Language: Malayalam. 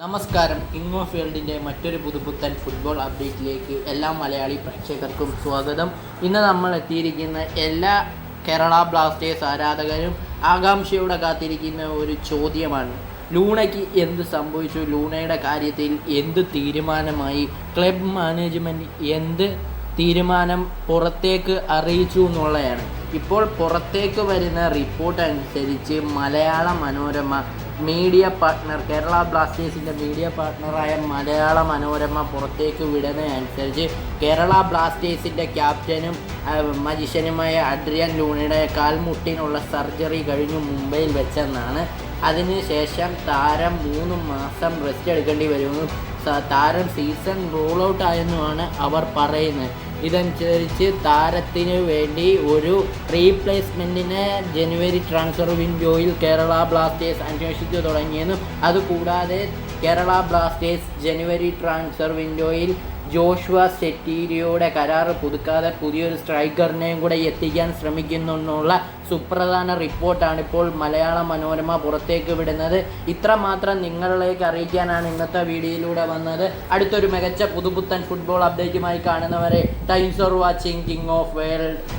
നമസ്കാരം. കിങ് ഓഫ് മറ്റൊരു പുതുപുത്തൻ ഫുട്ബോൾ അപ്ഡേറ്റിലേക്ക് എല്ലാ മലയാളി പ്രേക്ഷകർക്കും സ്വാഗതം. ഇന്ന് നമ്മൾ എത്തിയിരിക്കുന്ന എല്ലാ കേരള ബ്ലാസ്റ്റേഴ്സ് ആരാധകരും ആകാംക്ഷയോടെ കാത്തിരിക്കുന്ന ഒരു ചോദ്യമാണ്. ലൂണയ്ക്ക് എന്ത് സംഭവിച്ചു? ലൂണയുടെ കാര്യത്തിൽ എന്ത് തീരുമാനമായി? ക്ലബ് മാനേജ്മെന്റ് എന്ത് തീരുമാനം പുറത്തേക്ക് അറിയിച്ചു എന്നുള്ളതാണ്. ഇപ്പോൾ പുറത്തേക്ക് വരുന്ന റിപ്പോർട്ട് അനുസരിച്ച് മലയാള മനോരമ മീഡിയ പാർട്ട്ണർ കേരള ബ്ലാസ്റ്റേഴ്സിന്റെ മീഡിയ പാർട്ട്ണറായ മലയാള മനോരമ പുറത്തേക്ക് വിടുന്നതനുസരിച്ച് കേരള ബ്ലാസ്റ്റേഴ്സിന്റെ ക്യാപ്റ്റനും മജിഷ്യനുമായ അഡ്രിയൻ ലൂണിയുടെ കാൽമുട്ടിനുള്ള സർജറി കഴിഞ്ഞു മുംബൈയിൽ വെച്ചെന്നാണ്. അതിനുശേഷം താരം മൂന്ന് മാസം റെസ്റ്റ് എടുക്കേണ്ടി വരുമെന്നും താരം സീസൺ റൂൾ ഔട്ട് ആയെന്നുമാണ് അവർ പറയുന്നത്. ഇതനുസരിച്ച് താരത്തിന് വേണ്ടി ഒരു റീപ്ലേസ്മെന്റിനെ ജനുവരി ട്രാൻസ്ഫർ വിൻഡോയിൽ കേരള ബ്ലാസ്റ്റേഴ്സ് അന്വേഷിച്ചു തുടങ്ങിയെന്നും അതുകൂടാതെ കേരള ബ്ലാസ്റ്റേഴ്സ് ജനുവരി ട്രാൻസ്ഫർ വിൻഡോയിൽ ജോഷുവ സെറ്റീരിയോയുടെ കരാർ പുതുക്കാതെ പുതിയൊരു സ്ട്രൈക്കറിനെയും കൂടെ എത്തിക്കാൻ ശ്രമിക്കുന്നുള്ള സുപ്രധാന റിപ്പോർട്ടാണ് ഇപ്പോൾ മലയാള മനോരമ പുറത്തേക്ക് വിടുന്നത്. ഇത്രമാത്രം നിങ്ങളിലേക്ക് അറിയിക്കാനാണ് ഇന്നത്തെ വീഡിയോയിലൂടെ വന്നത്. അടുത്തൊരു മികച്ച പുതുപുത്തൻ ഫുട്ബോൾ അപ്ഡേറ്റുമായി കാണുന്നവരെ times or watching King of World